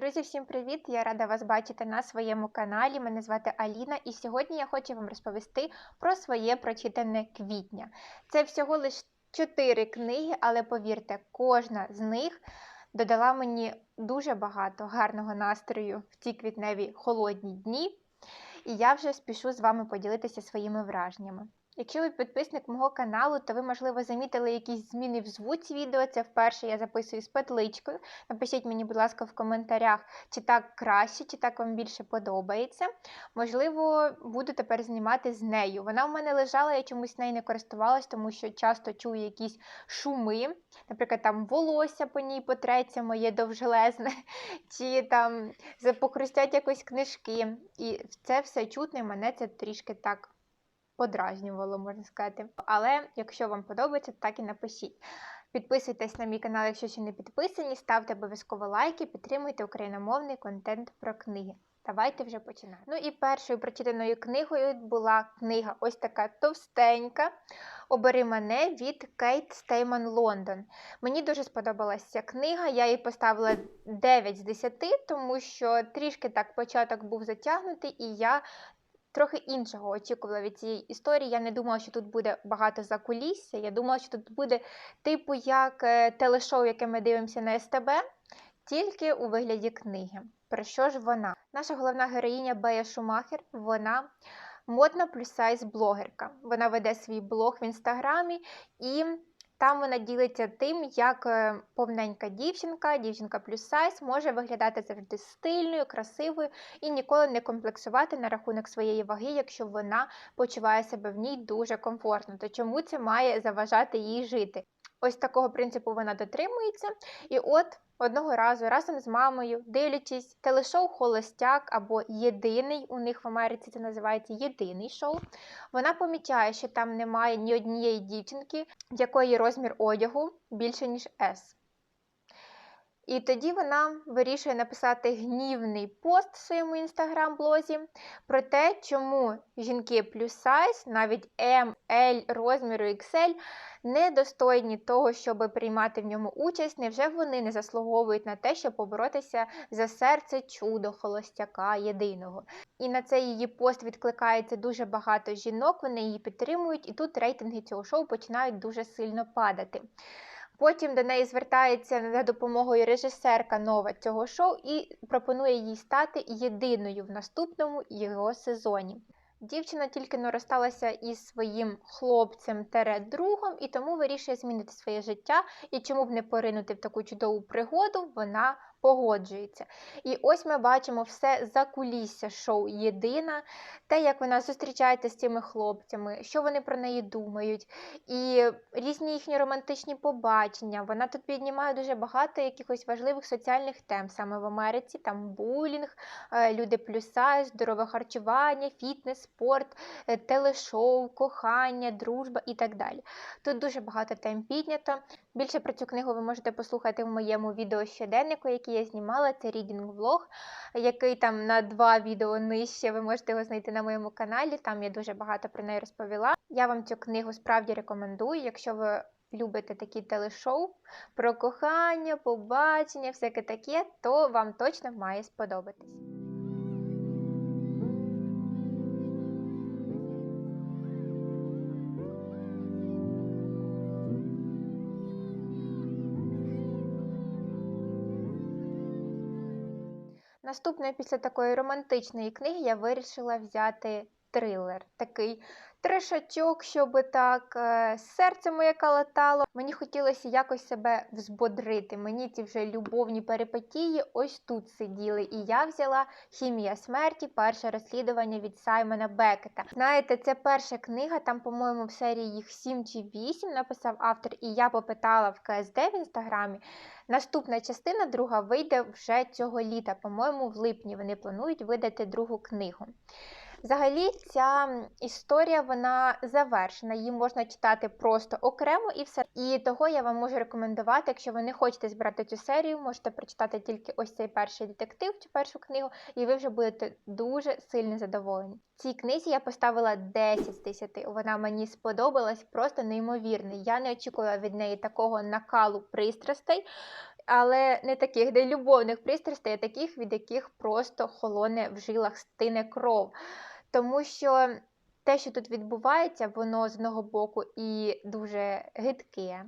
Друзі, всім привіт! Я рада вас бачити на своєму каналі. Мене звати Аліна, і сьогодні я хочу вам розповісти про своє прочитане квітня. Це всього лише чотири книги, але повірте, кожна з них додала мені дуже багато гарного настрою в ці квітневі холодні дні. І я вже спішу з вами поділитися своїми враженнями. Якщо ви підписник мого каналу, то ви, можливо, замітили якісь зміни в звуці відео. Це вперше я записую з петличкою. Напишіть мені, будь ласка, в коментарях, чи так краще, чи так вам більше подобається. Можливо, буду тепер знімати з нею. Вона в мене лежала, я чомусь нею не користувалась, тому що часто чую якісь шуми. Наприклад, там волосся по ній потреться моє довжелезне, чи там похрустять якось книжки. І це все чутно, і мене це трішки так подразнювало, можна сказати. Але якщо вам подобається, так і напишіть. Підписуйтесь на мій канал, якщо ще не підписані, ставте обов'язково лайки, підтримуйте україномовний контент про книги. Давайте вже починаємо. Ну і першою прочитаною книгою була книга ось така товстенька. Обери мене від Кейт Стейман Лондон. Мені дуже сподобалася книга. Я їй поставила 9 з 10, тому що трішки так початок був затягнутий, і я трохи іншого очікувала від цієї історії. Я не думала, що тут буде багато закулісся. Я думала, що тут буде типу як е, телешоу, яке ми дивимося на СТБ, тільки у вигляді книги. Про що ж вона? Наша головна героїня Бея Шумахер, вона модна плюс-сайз блогерка. Вона веде свій блог в інстаграмі і там вона ділиться тим, як е, повненька дівчинка, дівчинка плюс сайз може виглядати завжди стильною, красивою і ніколи не комплексувати на рахунок своєї ваги, якщо вона почуває себе в ній дуже комфортно. То чому це має заважати їй жити? Ось такого принципу вона дотримується. І от одного разу разом з мамою, дивлячись телешоу Холостяк або Єдиний, у них в Америці це називається єдиний шоу. Вона помічає, що там немає ні однієї дівчинки, в якої розмір одягу більше, ніж S. І тоді вона вирішує написати гнівний пост в своєму інстаграм-блозі про те, чому жінки плюс сайз, навіть М, L розміру XL, недостойні того, щоб приймати в ньому участь. Невже вони не заслуговують на те, щоб поборотися за серце чудо, холостяка, єдиного? І на цей її пост відкликається дуже багато жінок, вони її підтримують, і тут рейтинги цього шоу починають дуже сильно падати. Потім до неї звертається за допомогою режисерка нова цього шоу і пропонує їй стати єдиною в наступному його сезоні. Дівчина тільки наросталася із своїм хлопцем тере другом і тому вирішує змінити своє життя. І чому б не поринути в таку чудову пригоду, вона погоджується. І ось ми бачимо все за кулісся шоу Єдина, те, як вона зустрічається з цими хлопцями, що вони про неї думають, і різні їхні романтичні побачення. Вона тут піднімає дуже багато якихось важливих соціальних тем саме в Америці, там булінг, е, люди плюса, здорове харчування, фітнес, спорт, е, телешоу, кохання, дружба і так далі. Тут дуже багато тем піднято. Більше про цю книгу ви можете послухати в моєму відео щоденнику, який я знімала. Це рідінг влог, який там на два відео нижче. Ви можете його знайти на моєму каналі. Там я дуже багато про неї розповіла. Я вам цю книгу справді рекомендую, якщо ви. Любите такі телешоу про кохання, побачення, всяке таке, то вам точно має сподобатись. Наступною після такої романтичної книги я вирішила взяти трилер. Такий трешачок, щоб так е, серце моє калатало. Мені хотілося якось себе взбодрити. Мені ці вже любовні перипетії ось тут сиділи. І я взяла Хімія смерті, перше розслідування від Саймона Бекета. Знаєте, це перша книга, там, по-моєму, в серії їх 7 чи 8 написав автор, і я попитала в КСД в інстаграмі. Наступна частина, друга, вийде вже цього літа. По-моєму, в липні вони планують видати другу книгу. Взагалі, ця історія вона завершена, її можна читати просто окремо і все. І того я вам можу рекомендувати, якщо ви не хочете збирати цю серію, можете прочитати тільки ось цей перший детектив, цю першу книгу, і ви вже будете дуже сильно задоволені. Цій книзі я поставила 10 з 10. Вона мені сподобалась просто неймовірно. Я не очікувала від неї такого накалу пристрастей. але не таких, де любовних пристрастей, а таких, від яких просто холоне в жилах, стине кров. Тому що те, що тут відбувається, воно з одного боку і дуже гидке,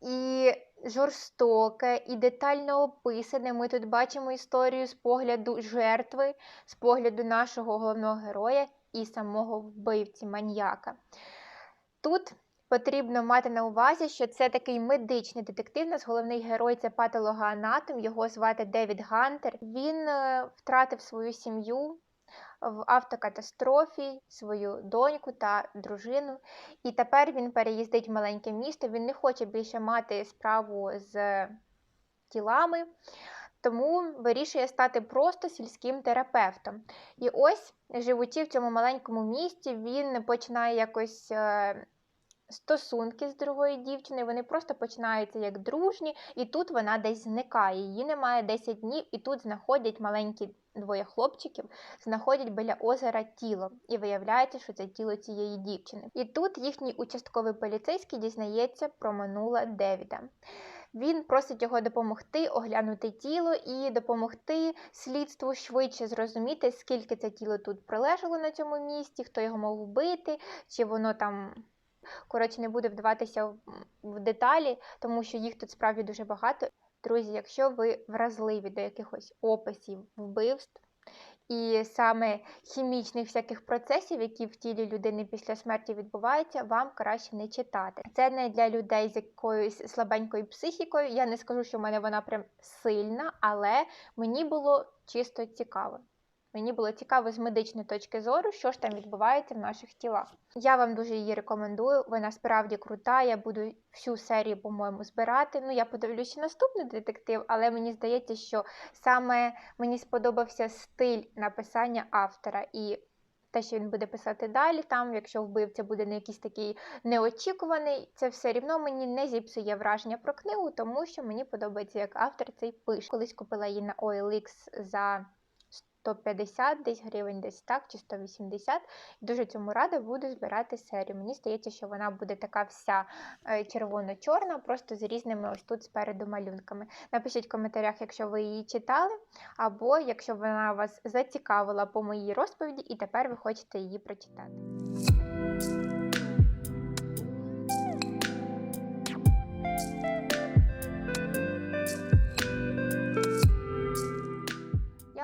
і жорстоке, і детально описане. Ми тут бачимо історію з погляду жертви, з погляду нашого головного героя і самого вбивці маньяка. Тут потрібно мати на увазі, що це такий медичний детектив. Нас головний герой це патологоанатом, його звати Девід Гантер. Він е, втратив свою сім'ю в автокатастрофі, свою доньку та дружину. І тепер він переїздить в маленьке місто. Він не хоче більше мати справу з тілами. Тому вирішує стати просто сільським терапевтом. І ось, живучи в цьому маленькому місті, він починає якось е, стосунки з другою дівчиною, вони просто починаються як дружні, і тут вона десь зникає. Її немає 10 днів, і тут знаходять маленькі двоє хлопчиків, знаходять біля озера тіло, і виявляється, що це тіло цієї дівчини. І тут їхній участковий поліцейський дізнається про минуле Девіда. Він просить його допомогти оглянути тіло і допомогти слідству швидше зрозуміти, скільки це тіло тут прилежало на цьому місці, хто його мав вбити, чи воно там. Коротше, не буду вдаватися в- деталі, тому що їх тут справді дуже багато. Друзі, якщо ви вразливі до якихось описів вбивств і саме хімічних всяких процесів, які в тілі людини після смерті відбуваються, вам краще не читати. Це не для людей з якоюсь слабенькою психікою. Я не скажу, що в мене вона прям сильна, але мені було чисто цікаво. Мені було цікаво з медичної точки зору, що ж там відбувається в наших тілах. Я вам дуже її рекомендую. Вона справді крута. Я буду всю серію, по-моєму, збирати. Ну, я подивлюся наступний детектив, але мені здається, що саме мені сподобався стиль написання автора і. Те, що він буде писати далі, там, якщо вбивця буде не якийсь такий неочікуваний, це все рівно мені не зіпсує враження про книгу, тому що мені подобається, як автор цей пише. Колись купила її на OLX за 150 десь гривень, десь так, чи 180. Дуже цьому рада буду збирати серію. Мені здається, що вона буде така вся е, червоно-чорна, просто з різними ось тут спереду малюнками. Напишіть в коментарях, якщо ви її читали, або якщо вона вас зацікавила по моїй розповіді, і тепер ви хочете її прочитати.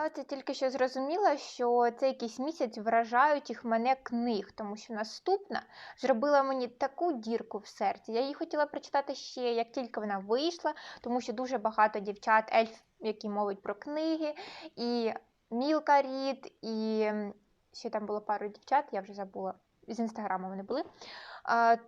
Я тільки що зрозуміла, що це якийсь місяць вражають їх мене книг, тому що наступна зробила мені таку дірку в серці. Я її хотіла прочитати ще, як тільки вона вийшла, тому що дуже багато дівчат, ельф, які мовить про книги, і Мілка Рід, і ще там було пару дівчат, я вже забула. З інстаграму вони були,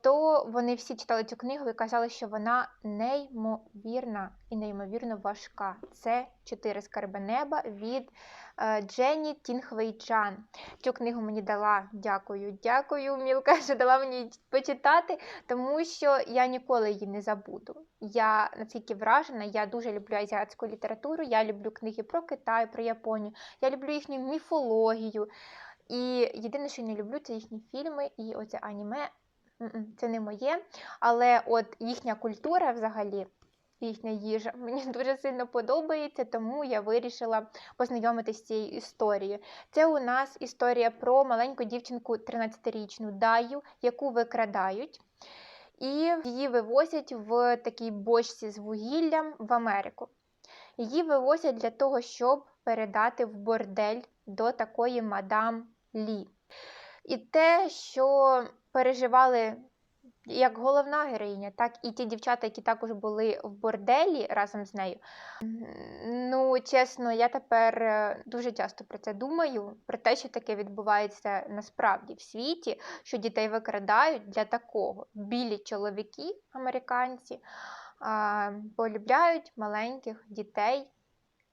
то вони всі читали цю книгу і казали, що вона неймовірна і неймовірно важка. Це чотири скарби неба від е, Дженні Тінхвейчан. Цю книгу мені дала, дякую, дякую, Мілка, що дала мені почитати, тому що я ніколи її не забуду. Я наскільки вражена, я дуже люблю азіатську літературу, я люблю книги про Китай, про Японію, я люблю їхню міфологію. І єдине, що не люблю, це їхні фільми і оце аніме. Це не моє. Але от їхня культура взагалі, їхня їжа мені дуже сильно подобається, тому я вирішила познайомитися з цією історією. Це у нас історія про маленьку дівчинку 13-річну Даю, яку викрадають. І її вивозять в такій бочці з вугіллям в Америку. Її вивозять для того, щоб передати в бордель до такої мадам Лі. І те, що переживали як головна героїня, так і ті дівчата, які також були в борделі разом з нею. Ну, чесно, я тепер е, дуже часто про це думаю, про те, що таке відбувається насправді в світі, що дітей викрадають для такого. Білі чоловіки, американці, полюбляють маленьких дітей,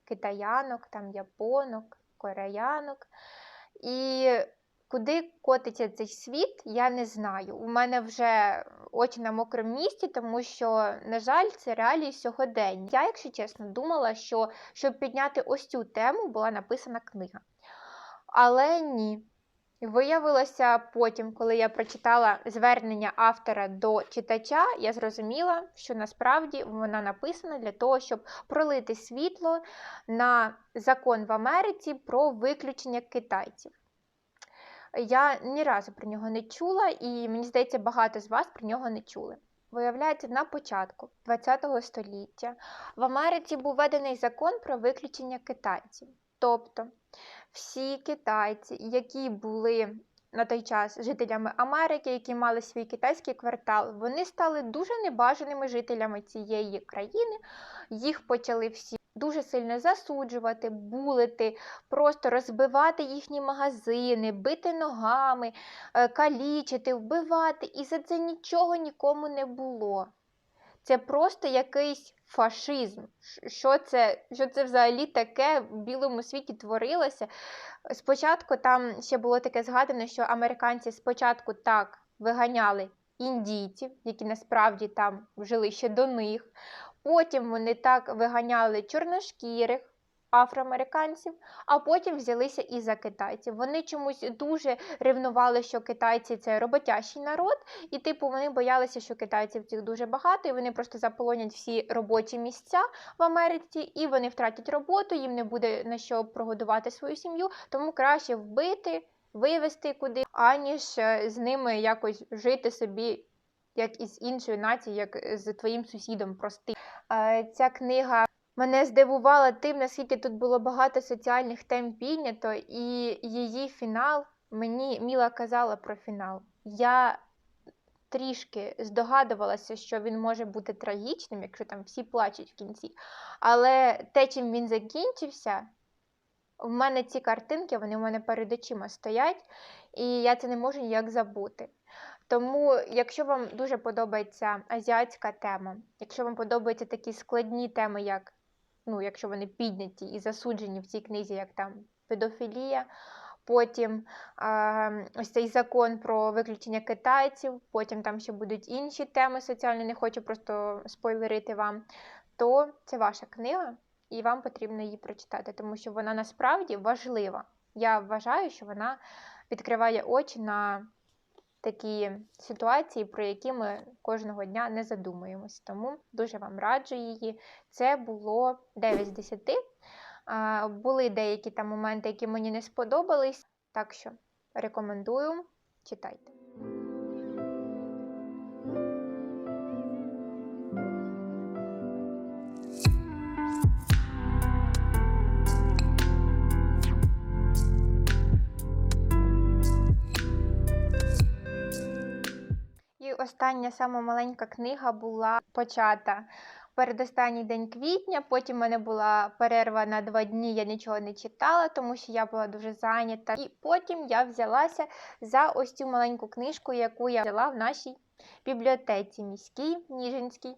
китаянок, там, японок, кореянок. І куди котиться цей світ, я не знаю. У мене вже очі на мокрому місці, тому що, на жаль, це реалії сьогодення. Я, якщо чесно, думала, що щоб підняти ось цю тему, була написана книга. Але ні. Виявилося потім, коли я прочитала звернення автора до читача, я зрозуміла, що насправді вона написана для того, щоб пролити світло на закон в Америці про виключення китайців. Я ні разу про нього не чула, і мені здається, багато з вас про нього не чули. Виявляється, на початку ХХ століття в Америці був введений закон про виключення китайців. Тобто всі китайці, які були на той час жителями Америки, які мали свій китайський квартал, вони стали дуже небажаними жителями цієї країни. Їх почали всі дуже сильно засуджувати, булити, просто розбивати їхні магазини, бити ногами, е, калічити, вбивати. І за це нічого нікому не було. Це просто якийсь фашизм. Що це, що це взагалі таке в білому світі творилося? Спочатку там ще було таке згадано, що американці спочатку так виганяли індійців, які насправді там жили ще до них. Потім вони так виганяли чорношкірих афроамериканців, а потім взялися і за китайців. Вони чомусь дуже ревнували, що китайці це роботящий народ, і типу вони боялися, що китайців цих дуже багато, і вони просто заполонять всі робочі місця в Америці, і вони втратять роботу, їм не буде на що прогодувати свою сім'ю, тому краще вбити, вивезти куди, аніж е, з ними якось жити собі. Як із іншою нацією, як з твоїм сусідом простим. Е, Ця книга мене здивувала тим, наскільки тут було багато соціальних тем піднято, і її фінал мені Міла казала про фінал. Я трішки здогадувалася, що він може бути трагічним, якщо там всі плачуть в кінці. Але те, чим він закінчився, в мене ці картинки, вони в мене перед очима стоять, і я це не можу ніяк забути. Тому, якщо вам дуже подобається азіатська тема, якщо вам подобаються такі складні теми, як ну, якщо вони підняті і засуджені в цій книзі, як там педофілія, потім е, ось цей закон про виключення китайців, потім там ще будуть інші теми соціальні, не хочу просто спойлерити вам, то це ваша книга, і вам потрібно її прочитати, тому що вона насправді важлива. Я вважаю, що вона відкриває очі на такі ситуації, про які ми кожного дня не задумуємось. Тому дуже вам раджу її. Це було 9 з 10. Були деякі там моменти, які мені не сподобались, так що рекомендую, читайте. Остання сама маленька книга була почата передостанній день квітня. Потім в мене була перерва на два дні, я нічого не читала, тому що я була дуже зайнята. І потім я взялася за ось цю маленьку книжку, яку я взяла в нашій бібліотеці міській Ніжинській.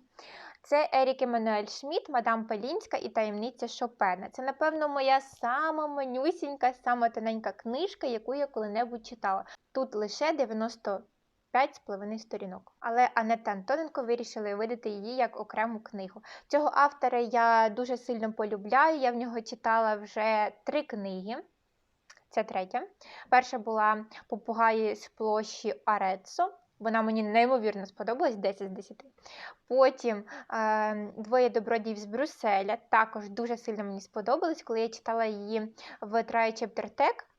Це Ерік Еммануель Шмідт, Мадам Пелінська і таємниця Шопена. Це, напевно, моя сама манюсінька, сама тоненька книжка, яку я коли-небудь читала. Тут лише 90 П'ять з половиною сторінок. Але Анета Антоненко вирішили видати її як окрему книгу. Цього автора я дуже сильно полюбляю. Я в нього читала вже три книги. Це третя. Перша була Попугаї з площі Арецо. Вона мені неймовірно сподобалась 10 з 10. Потім е, Двоє добродіїв з Брюсселя. Також дуже сильно мені сподобалось, коли я читала її в Try Chapter Tech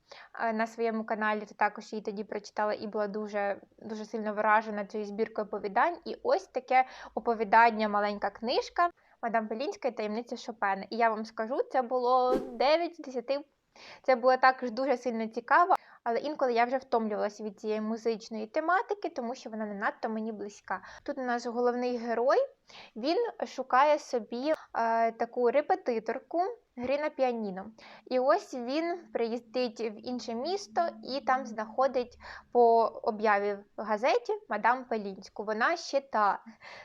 на своєму каналі, то також її тоді прочитала і була дуже, дуже сильно вражена цією збіркою оповідань. І ось таке оповідання, маленька книжка Мадам Белінська і таємниця Шопена. І я вам скажу, це було 9 з 10. Це було також дуже сильно цікаво, але інколи я вже втомлювалася від цієї музичної тематики, тому що вона не надто мені близька. Тут наш головний герой він шукає собі е, таку репетиторку гри на піаніно. І ось він приїздить в інше місто і там знаходить по об'яві в газеті мадам Пелінську. Вона ще та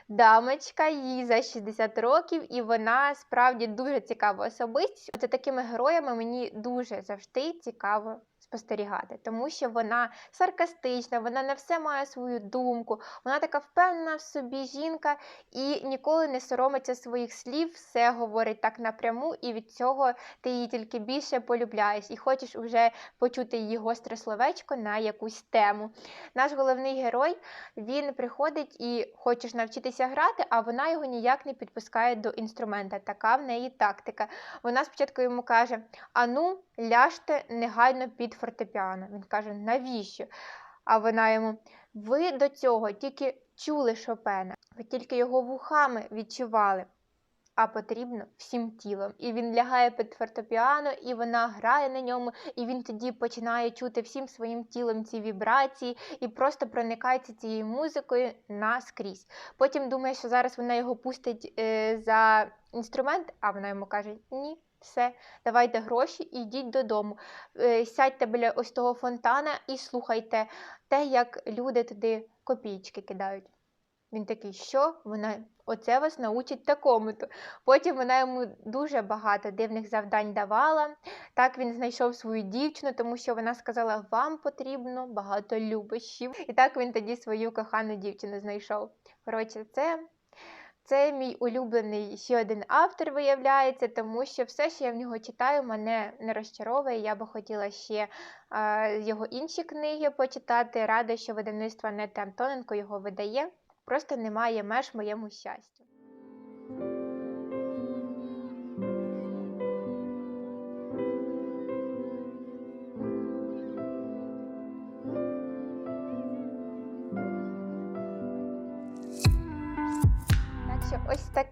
дамочка, їй за 60 років, і вона справді дуже цікава особистість. Це такими героями мені дуже завжди цікаво спостерігати, тому що вона саркастична, вона на все має свою думку, вона така впевнена в собі жінка і ніколи не соромиться своїх слів, все говорить так напряму, і від цього ти її тільки більше полюбляєш і хочеш вже почути її гостре словечко на якусь тему. Наш головний герой він приходить і хочеш навчитися грати, а вона його ніяк не підпускає до інструмента. Така в неї тактика. Вона спочатку йому каже: Ану, ляжте негайно під фортепіано. Він каже, навіщо? А вона йому: ви до цього тільки чули Шопена, ви тільки його вухами відчували. А потрібно всім тілом. І він лягає під фортепіано, і вона грає на ньому, і він тоді починає чути всім своїм тілом ці вібрації і просто проникається цією музикою наскрізь. Потім думає, що зараз вона його пустить е, за інструмент, а вона йому каже: Ні, все, давайте гроші і йдіть додому. Е, сядьте біля ось того фонтана і слухайте те, як люди туди копійки кидають. Він такий, що вона оце вас научить такому-то. Потім вона йому дуже багато дивних завдань давала. Так він знайшов свою дівчину, тому що вона сказала, вам потрібно багато любощів. І так він тоді свою кохану дівчину знайшов. Коротше, це. Це мій улюблений ще один автор, виявляється, тому що все, що я в нього читаю, мене не розчаровує. Я би хотіла ще е, його інші книги почитати. Рада, що видавництво Анети Антоненко його видає. Просто немає меж моєму щастю.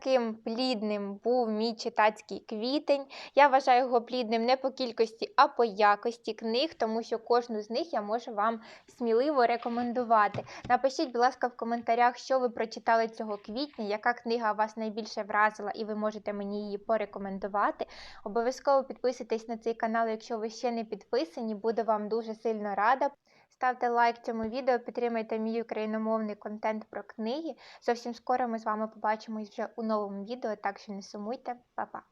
Таким плідним був мій читацький квітень. Я вважаю його плідним не по кількості, а по якості книг, тому що кожну з них я можу вам сміливо рекомендувати. Напишіть, будь ласка, в коментарях, що ви прочитали цього квітня, яка книга вас найбільше вразила, і ви можете мені її порекомендувати. Обов'язково підписуйтесь на цей канал, якщо ви ще не підписані, буду вам дуже сильно рада. Ставте лайк цьому відео, підтримайте мій україномовний контент про книги. Зовсім скоро ми з вами побачимось вже у новому відео, так що не сумуйте, Па-па!